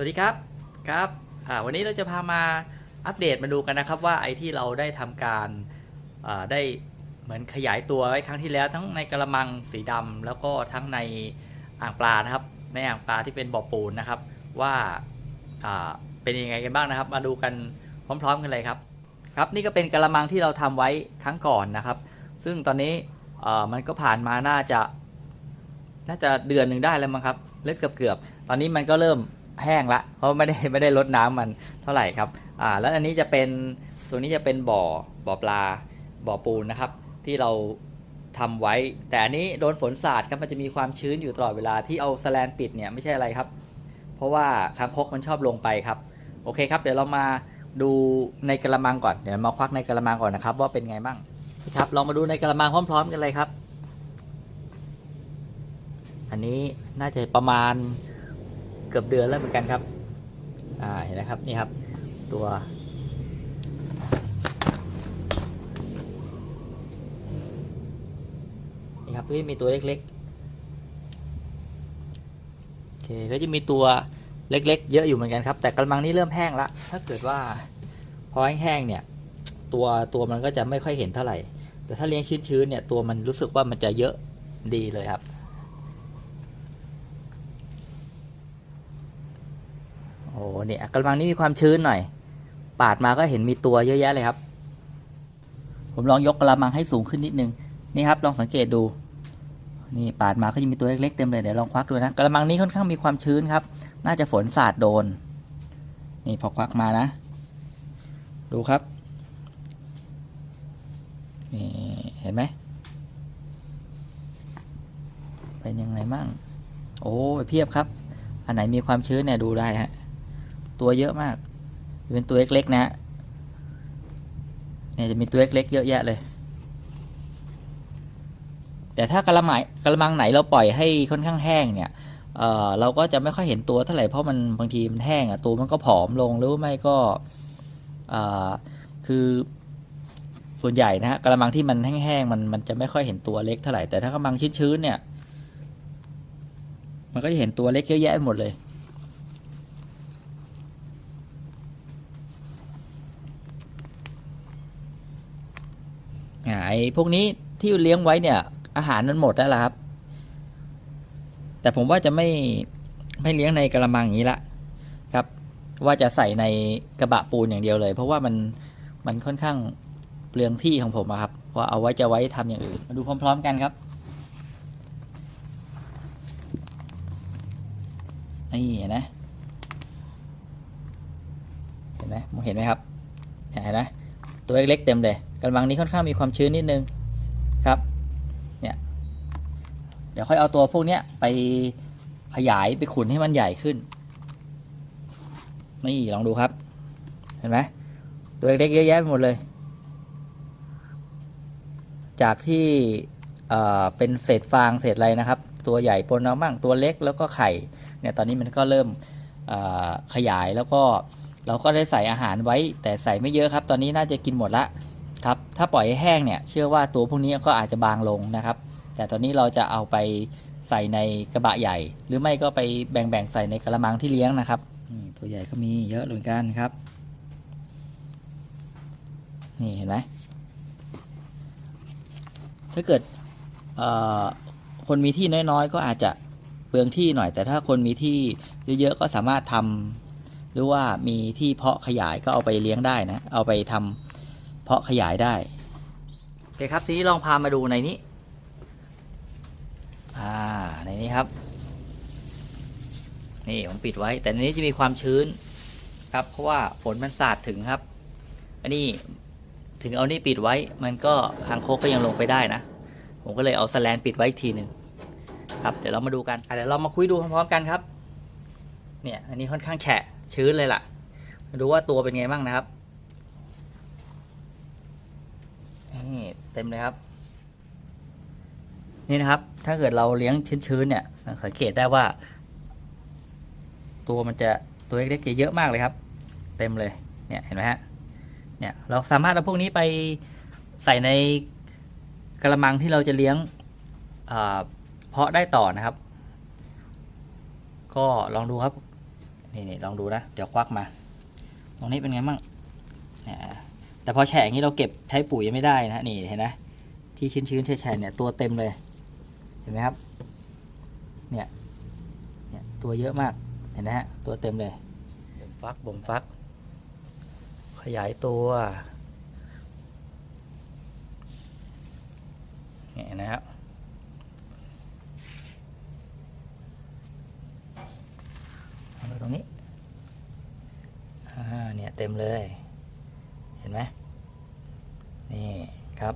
สวัสดีครับครับวันนี้เราจะพามาอัปเดตมาดูกันนะครับว่าไอ้ที่เราได้ทำการาได้เหมือนขยายตัวไว้ครั้งที่แล้ว ทั้งในกระมังสีดำแล้วก็ทั้งในอ่างปลานะครับ ในอ่างปลาที่เป็นบ่อปูนนะครับ ว่าาเป็นยังไงกันบ้างนะครับ มาดูกันพร้อมๆกันเลยครับ ครับนี่ก็เป็นกระมังที่เราทำไว้ครั้งก่อนนะครับ ซึ่งตอนนี้มันก็ผ่านมาน่าจะ น่าจะเดือนหนึ่งได้แล้วมั้งครับเลือเกือบเกือบๆตอนนี้มันก็เริ่ม แห้งละเพราะไม่ได้ไม่ได้ลดน้ำมันเท่าไหร่ครับอ่าแล้วอันนี้จะเป็นตัวนี้จะเป็นบ่อบ่อปลาบ่อปูนนะครับ ที่เราทำไว้ แต่อันนี้โดนฝนสาดครับมันจะมีความชื้นอยู่ตลอดเวลาที่เอาสแลนปิดเนี่ยไม่ใช่อะไรครับ เพราะว่าคางคกมันชอบลงไปครับโอเคครับเดี๋ยวเรามาดูในกระมังก่อนเดี๋ยวมาควักในกระมังก่อนนะครับ ว่าเป็นไงบ้างครับลองมาดูในกระมังพร้อม ๆ กันเลยครับ อันนี้น่าจะประมาณ เกือบเดือนแล้วเหมือนกันครับ อ่าเห็นไหมครับนี่ครับตัว นี่ครับที่มีตัวเล็กๆโอเคก็จะมีตัวเล็กๆ เยอะอยู่เหมือนกันครับ แต่กระมังนี้เริ่มแห้งละถ้าเกิดว่าพอแห้งๆเนี่ยตัวตัวมันก็จะไม่ค่อยเห็นเท่าไหร่ แต่ถ้าเลี้ยงชื้นๆเนี่ยตัวมันรู้สึกว่ามันจะเยอะดีเลยครับ อ้เนี่ยกระมังนี้มีความชื้นหน่อย ปาดมาก็เห็นมีตัวเยอะแยะเลยครับ ผมลองยกกระมังให้สูงขึ้นนิดนึงนี่ครับลองสังเกตดู นี่ปาดมาก็จะมีตัวเล็กๆเต็มเลยเดี๋ยวลองควักดูนะกระมังนี้ค่อนข้างมีความชื้นครับ น่าจะฝนสาดโดน นี่พอควักมานะ ดูครับนี่เห็นไหมเป็นยังไงมั่งโอ้ยเพียบครับ อันไหนมีความชื้นเนี่ยดูได้ฮะ ตัวเยอะมาก เป็นตัวเล็กๆนะฮะเนี่ยจะมีตัวเล็กๆเยอะแยะเลย แต่ถ้ากระมังกระมังไหนเราปล่อยให้ค่อนข้างแห้งเนี่ยเอ่อเราก็จะไม่ค่อยเห็นตัวเท่าไหร่เพราะมันบางทีมันแห้งอะตัวมันก็ผอมลงหรือไม่ก็เอ่อคือส่วนใหญ่นะฮะกระมังที่มันแห้งๆมันมันจะไม่ค่อยเห็นตัวเล็กเท่าไหร่แต่ถ้ากระมังชื้นๆเนี่ย มันก็จะเห็นตัวเล็กเยอะแยะหมดเลย ไอ้พวกนี้ที่เลี้ยงไว้เนี่ยอาหารมันหมดแล้วล่ะครับ แต่ผมว่าจะไม่ไม่เลี้ยงในกระมังอย่างนี้ละครับ ว่าจะใส่ในกระบะปูนอย่างเดียวเลย เพราะว่ามันมันค่อนข้างเปลืองที่ของผมครับว่าเอาไว้จะไว้ทำอย่างอื่น มาดูพร้อม ๆ กันครับนี่เห็นไหมเห็นไหมมองเห็นไหมครับเห็นไหมตัวเล็กๆเต็มเลย กระมังนี้ค่อนข้างมีความชื้นนิดนึงครับเนี่ยเดี๋ยวค่อยเอาตัวพวกเนี้ยไปขยายไปขุนให้มันใหญ่ขึ้นนี่ลองดูครับ เห็นไหมตัวเล็กเยอะแยะไปหมดเลย จากที่เอ่อเป็นเศษฟางเศษอะไรนะครับ ตัวใหญ่ปนเอาบ้างตัวเล็กแล้วก็ไข่เนี่ยตอนนี้มันก็เริ่มขยายแล้วก็เราก็ได้ใส่อาหารไว้แต่ใส่ไม่เยอะครับ ตอนนี้น่าจะกินหมดละ ครับ ถ้าปล่อยให้แห้งเนี่ยเชื่อว่าตัวพวกนี้ก็อาจจะบางลงนะครับ แต่ตอนนี้เราจะเอาไปใส่ในกระบะใหญ่ หรือไม่ก็ไปแบ่งๆใส่ในกระมังที่เลี้ยงนะครับนี่ตัวใหญ่ก็มีเยอะเหมือนกันครับ นี่เห็นไหมถ้าเกิดคนมีที่น้อยๆ ก็อาจจะเปลืองที่หน่อย แต่ถ้าคนมีที่เยอะๆก็สามารถทำหรือว่ามีที่เพาะขยายก็เอาไปเลี้ยงได้นะ เอาไปทำ เพาะขยายได้ โอเคครับ ทีนี้ลองพามาดูในนี้ อ่า ในนี้ครับ นี่ผมปิดไว้ แต่ในนี้จะมีความชื้นครับ เพราะว่าฝนมันสาดถึงครับ อันนี้ถึงเอานี่ปิดไว้ มันก็คางคกก็ยังลงไปได้นะ ผมก็เลยเอาสแลนปิดไว้อีกทีหนึ่งครับ เดี๋ยวเรามาดูกันเดี๋ยวเรามาคุยดูพร้อมๆกันครับ เนี่ย อันนี้ค่อนข้างแฉะชื้นเลยล่ะ ดูว่าตัวเป็นไงบ้างนะครับ นี่เต็มเลยครับ นี่นะครับ ถ้าเกิดเราเลี้ยงชื้นๆเนี่ย สังเกตได้ว่า ตัวมันจะตัวเล็กๆเยอะมากเลยครับ เต็มเลยเนี่ยเห็นไหมฮะเนี่ยเราสามารถเอาพวกนี้ไปใส่ในกระมังที่เราจะเลี้ยงเพาะได้ต่อนะครับ ก็ลองดูครับนี่นลองดูนะ เดี๋ยวควักมา ตรงนี้เป็นไงบ้าง แต่พอแฉะอย่างนี้เราเก็บใช้ปุ๋ยไม่ได้นะนี่เห็นไหมที่ชื้นๆแฉะเนี่ยตัวเต็มเลยเห็นไหมครับเนี่ยเนี่ยตัวเยอะมากเห็นไหมฮะตัวเต็มเลยบ่มฟักบ่มฟัก ขยายตัวเนี่ยนะครับตรงนี้อ่าเนี่ยเต็มเลยเห็นไหมนี่ครับ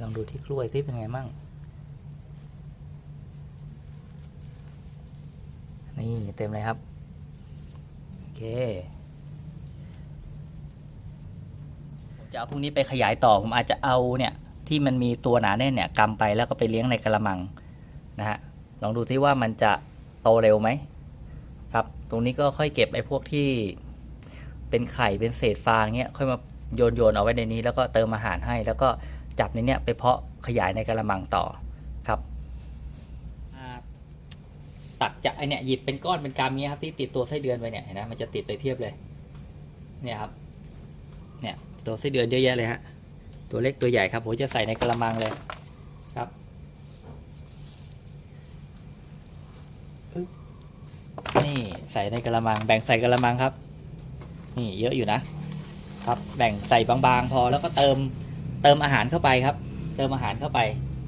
ลองดูที่กล้วยที่เป็นไงมั่ง นี่เต็มเลยครับ โอเคผมจะเอาพวกนี้ไปขยายต่อ ผมอาจจะเอาเนี่ยที่มันมีตัวหนาแน่นเนี่ยกำไปแล้วก็ไปเลี้ยงในกระมังนะฮะ ลองดูซิว่ามันจะโตเร็วไหมครับ ตรงนี้ก็ค่อยเก็บไอ้พวกที่เป็นไข่เป็นเศษฟางเนี่ยค่อยมาโยนโยนเอาไว้ในนี้แล้วก็เติมอาหารให้แล้วก็ จับในเนี้ยไปเพาะขยายในกระมังต่อครับตักจากไอเนี่ยหยิบเป็นก้อนเป็นกำเนี้ยครับที่ติดตัวไส้เดือนไปเนี่ยเห็นไหมมันจะติดไปเพียบเลย เนี่ยครับ เนี่ยตัวไส้เดือนเยอะแยะเลยฮะตัวเล็กตัวใหญ่ครับผมจะใส่ในกระมังเลยครับอึ๊บนี่ใส่ในกระมัง แบ่งใส่กระมังครับ นี่เยอะอยู่นะครับ แบ่งใส่บางๆ พอแล้วก็เติม เติมอาหารเข้าไปครับ เติมอาหารเข้าไป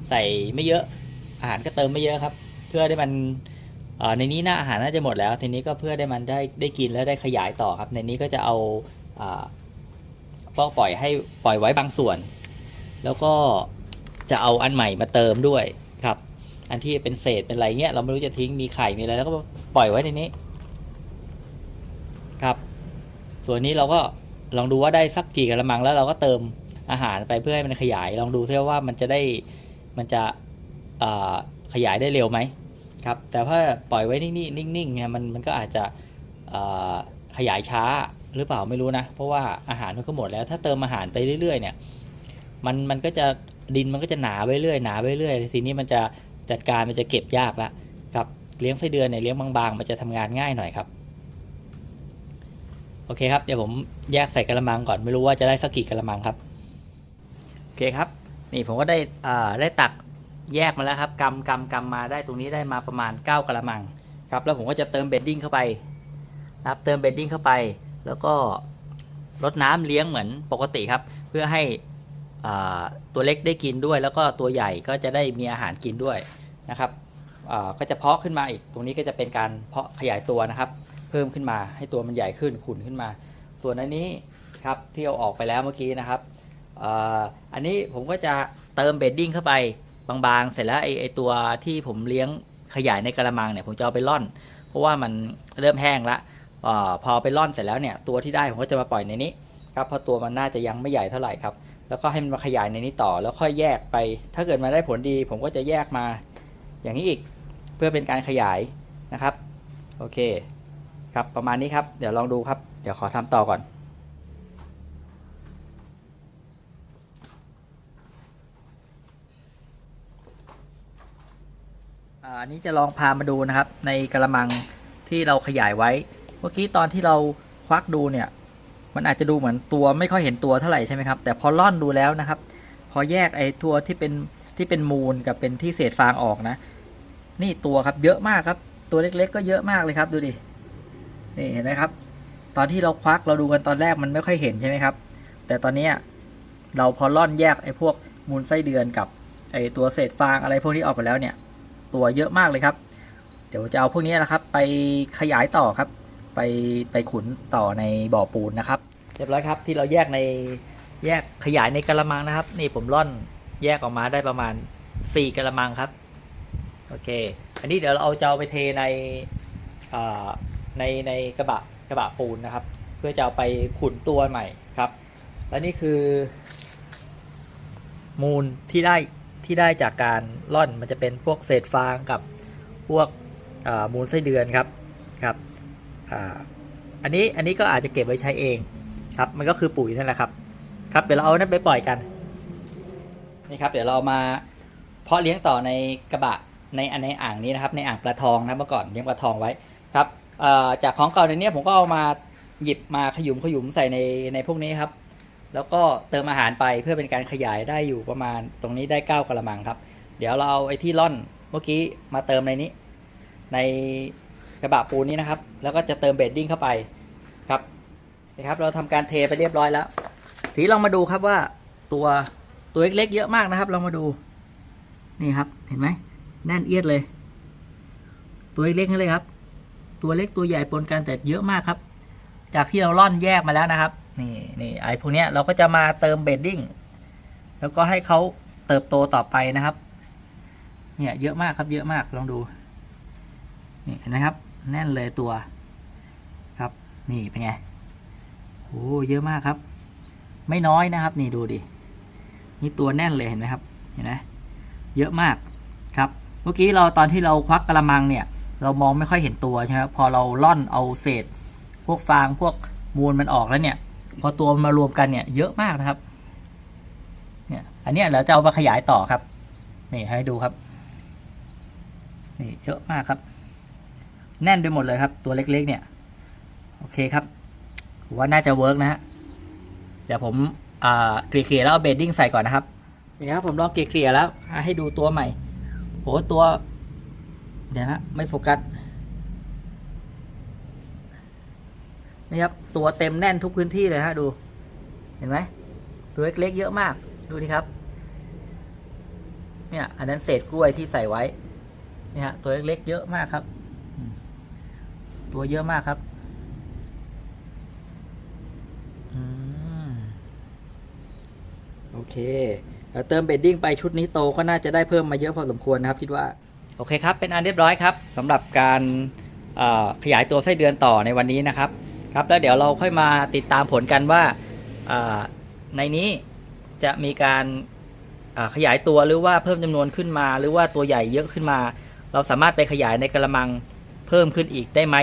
ใส่ไม่เยอะ อาหารก็เติมไม่เยอะครับ เพื่อได้มันในนี้หน้าอาหารน่าจะหมดแล้ว ทีนี้ก็เพื่อได้มันได้ได้กินแล้วได้ขยายต่อครับ ในนี้ก็จะเอาอ่าก็ปล่อยให้ปล่อยไว้บางส่วน แล้วก็จะเอาอันใหม่มาเติมด้วยครับ อันที่เป็นเศษเป็นอะไรเงี้ยเราไม่รู้จะทิ้งมีไข่มีอะไรแล้วก็ปล่อยไว้ในนี้ครับ ส่วนนี้เราก็ลองดูว่าได้สักกี่กระมังแล้วเราก็เติม อาหารไปเพื่อให้มันขยายลองดูซิว่ามันจะได้มันจะขยายได้เร็วไหมครับแต่ถ้าปล่อยไว้นิ่งๆนิ่งๆเนี่ยมันมันก็อาจจะขยายช้าหรือเปล่าไม่รู้นะ เพราะว่าอาหารมันก็หมดแล้วถ้าเติมอาหารไปเรื่อยๆเนี่ยมันมันก็จะดินมันก็จะหนาไปเรื่อยหนาไปเรื่อยทีนี้มันจะจัดการมันจะเก็บยากละครับเลี้ยงไส้เดือนเนี่ยเลี้ยงบางๆ มันจะทำงานง่ายหน่อยครับโอเคครับเดี๋ยวผมแยกใส่กระมังก่อนไม่รู้ว่าจะได้สักกี่กระมังครับ เคครับ นี่ผมก็ได้อ่าได้ตักแยกมาแล้วครับกำกำกำมาได้ตรงนี้ได้มาประมาณ 9 กระมังครับ แล้วผมก็จะเติมเบดดิ้งเข้าไปนะครับเติมเบดดิ้งเข้าไป แล้วก็รดน้ำเลี้ยงเหมือนปกติครับ เพื่อให้ตัวเล็กได้กินด้วย แล้วก็ตัวใหญ่ก็จะได้มีอาหารกินด้วยนะครับก็จะเพาะขึ้นมาอีก ตรงนี้ก็จะเป็นการเพาะขยายตัวนะครับ เพิ่มขึ้นมาให้ตัวมันใหญ่ขึ้นขุนขึ้นมา ส่วนอันนี้ครับที่เอาออกไปแล้วเมื่อกี้นะครับ อันนี้ผมก็จะเติมเบดดิ้งเข้าไปบางๆ เสร็จแล้วไอไอตัวที่ผมเลี้ยงขยายในกระมังเนี่ยผมจะเอาไปล่อน เพราะว่ามันเริ่มแห้งละอพอไปล่อนเสร็จแล้วเนี่ยตัวที่ได้ผมก็จะมาปล่อยในนี้ครับเพราะตัวมันน่าจะยังไม่ใหญ่เท่าไหร่ครับ แล้วก็ให้มันมาขยายในนี้ต่อแล้วค่อยแยกไป ถ้าเกิดมาได้ผลดี ผมก็จะแยกมาอย่างนี้อีกเพื่อเป็นการขยายนะครับ โอเคครับประมาณนี้ครับ เดี๋ยวลองดูครับ เดี๋ยวขอทำต่อก่อน อันนี้จะลองพามาดูนะครับ ในกระมังที่เราขยายไว้ เมื่อกี้ตอนที่เราควักดูเนี่ย มันอาจจะดูเหมือนตัวไม่ค่อยเห็นตัวเท่าไหร่ใช่ไหมครับ แต่พอล่อนดูแล้วนะครับ พอแยกไอ้ตัวที่เป็นที่เป็นมูลกับเป็นที่เศษฟางออกนะ นี่ตัวครับเยอะมากครับ ตัวเล็กๆ ก็เยอะมากเลยครับดูดิ นี่เห็นไหมครับ ตอนที่เราควักเราดูกันตอนแรกมันไม่ค่อยเห็นใช่ไหมครับ แต่ตอนนี้เราพอล่อนแยกไอ้พวกมูลไส้เดือนกับไอ้ตัวเศษฟางอะไรพวกนี้ออกไปแล้วเนี่ย ตัวเยอะมากเลยครับ เดี๋ยวจะเอาพวกนี้นะครับ ไปขยายต่อครับ ไปไปขุนต่อในบ่อปูนนะครับ เรียบร้อยครับที่เราแยกในแยกขยายในกระมังนะครับ นี่ผมร่อนแยกออกมาได้ประมาณ 4กระมังครับโอเค อันนี้เดี๋ยวเราเอาจะเอาไปเทในในในกระบะกระบะปูนนะครับ เพื่อจะเอาไปขุนตัวใหม่ครับ และนี่คือ มูลที่ได้ ที่ได้จากการล่อนมันจะเป็นพวกเศษฟางกับพวกมูลไส้เดือนครับครับอ,อันนี้อันนี้ก็อาจจะเก็บไว้ใช้เองครับมันก็คือปุ๋ยนั่นแหละครับครับเดี๋ยวเราเอานั้นไปปล่อยกันนี่ครับเดี๋ยวเรามาเพาะเลี้ยงต่อในกระบะในในอ่างนี้นะครับในอ่างปลาทองนะเมื่อก่อนเลี้ยงปลาทองไว้ครับจากของเก่าในนี้ผมก็เอามาหยิบมาขยุมขยุมใส่ในในพวกนี้ครับ แล้วก็เติมอาหารไปเพื่อเป็นการขยายได้อยู่ประมาณตรงนี้ได้9กระมังครับ เดี๋ยวเราเอาไอ้ที่ร่อนเมื่อกี้มาเติมในนี้ ในกระบะปูนนี้นะครับ แล้วก็จะเติมเบดดิ้งเข้าไปครับนะครับเราทำการเทไปเรียบร้อยแล้วทีลองมาดูครับว่าตัวตัวเล็กๆเยอะมากนะครับลองมาดูนี่ครับเห็นไหมแน่นเอียดเลย ตัวเล็กๆนี่เลยครับ ตัวเล็กตัวใหญ่ปนกันแต่เยอะมากครับ จากที่เราล่อนแยกมาแล้วนะครับ นี่นี่ไอ้พวกเนี้ยเราก็จะมาเติมเบดดิ้งแล้วก็ให้เขาเติบโตต่อไปนะครับ เนี่ยเยอะมากครับเยอะมากลองดูนี่เห็นไหมครับ แน่นเลยตัวครับ นี่เป็นไงโอ้เยอะมากครับ ไม่น้อยนะครับ นี่ดูดินี่ตัวแน่นเลยเห็นไหมครับเห็นไหมเยอะมากครับเมื่อกี้เราตอนที่เราควักกระมังเนี่ย เรามองไม่ค่อยเห็นตัวใช่ไหมพอเราล่อนเอาเศษ พวกฟางพวกมูลมันออกแล้วเนี่ย พอตัวมันมารวมกันเนี่ยเยอะมากนะครับเนี่ยอันนี้เราจะเอามาขยายต่อครับนี่ให้ดูครับนี่เยอะมากครับ แน่นไปหมดเลยครับ ตัวเล็กๆเนี่ยโอเคครับว่าน่าจะเวิร์กนะฮะเดี๋ยวผมเกลี่ยๆแล้วเอาเบดดิ้งใส่ก่อนนะครับนี่ครับผมลองเกลี่ยๆแล้วให้ดูตัวใหม่โหตัวเดี๋ยวนะไม่โฟกัส นี่ครับตัวเต็มแน่นทุกพื้นที่เลยฮะดู เห็นไหมตัวเล็กๆเยอะมากดูดิครับ เนี่ยอันนั้นเศษกล้วยที่ใส่ไว้นี่ฮะตัวเล็กๆเยอะมากครับ ตัวเยอะมากครับโอเคเราเติมเบดดิ้งไปชุดนี้โตก็น่าจะได้เพิ่มมาเยอะพอสมควรนะครับคิดว่า โอเคครับ เป็นอันเรียบร้อยครับสำหรับการขยายตัวไส้เดือนต่อในวันนี้นะครับ ครับแล้วเดี๋ยวเราค่อยมาติดตามผลกันว่าในนี้จะมีการขยายตัวหรือว่าเพิ่มจำนวนขึ้นมา หรือว่าตัวใหญ่เยอะขึ้นมา เราสามารถไปขยายในกระมังเพิ่มขึ้นอีกได้ไหม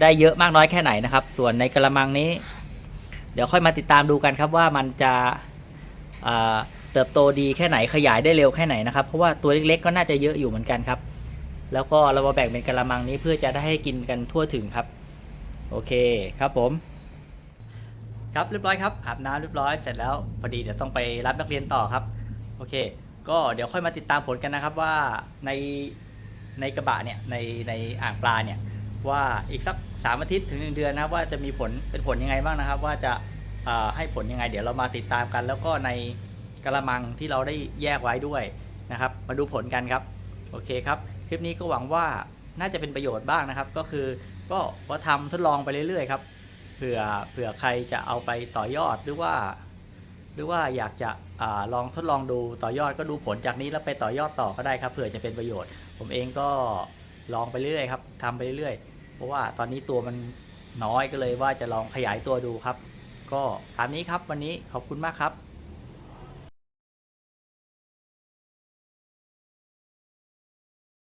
ได้เยอะมากน้อยแค่ไหนนะครับ ส่วนในกระมังนี้ เดี๋ยวค่อยมาติดตามดูกันครับว่ามันจะเอ่อเติบโตดีแค่ไหนขยายได้เร็วแค่ไหนนะครับ เพราะว่าตัวเล็กๆ ก็น่าจะเยอะอยู่เหมือนกันครับ แล้วก็เรามาแบ่งเป็นกระมังนี้เพื่อจะได้ให้กินกันทั่วถึงครับ โอเคครับผม ครับเรียบร้อยครับอาบน้ำเรียบร้อยเสร็จแล้วพอดีเดี๋ยวต้องไปรับนักเรียนต่อครับโอเค ก็เดี๋ยวค่อยมาติดตามผลกันนะครับว่าในในกระบะเนี่ยในในอ่างปลาเนี่ยว่าอีกสักสามอาทิตย์ถึงหนึ่งเดือนนะครับว่าจะมีผลเป็นผลยังไงบ้างนะครับ ว่าจะให้ผลยังไง เดี๋ยวเรามาติดตามกัน แล้วก็ในกระมังที่เราได้แยกไว้ด้วยนะครับ มาดูผลกันครับโอเคครับ คลิปนี้ก็หวังว่าน่าจะเป็นประโยชน์บ้างนะครับ ก็คือ ก็ว่าทำทดลองไปเรื่อยๆครับเผื่อเผื่อใครจะเอาไปต่อยอดหรือว่า หรือว่าอยากจะอลองทดลองดูต่อยอดก็ดูผลจากนี้แล้วไปต่อยอดต่อก็ได้ครับเผื่อจะเป็นประโยชน์ ผมเองก็ลองไปเรื่อยครับทำไปเรื่อยเพราะว่าตอนนี้ตัวมันน้อยก็เลยว่าจะลองขยายตัวดูครับ ก็ตามนี้ครับวันนี้ขอบคุณมากครับ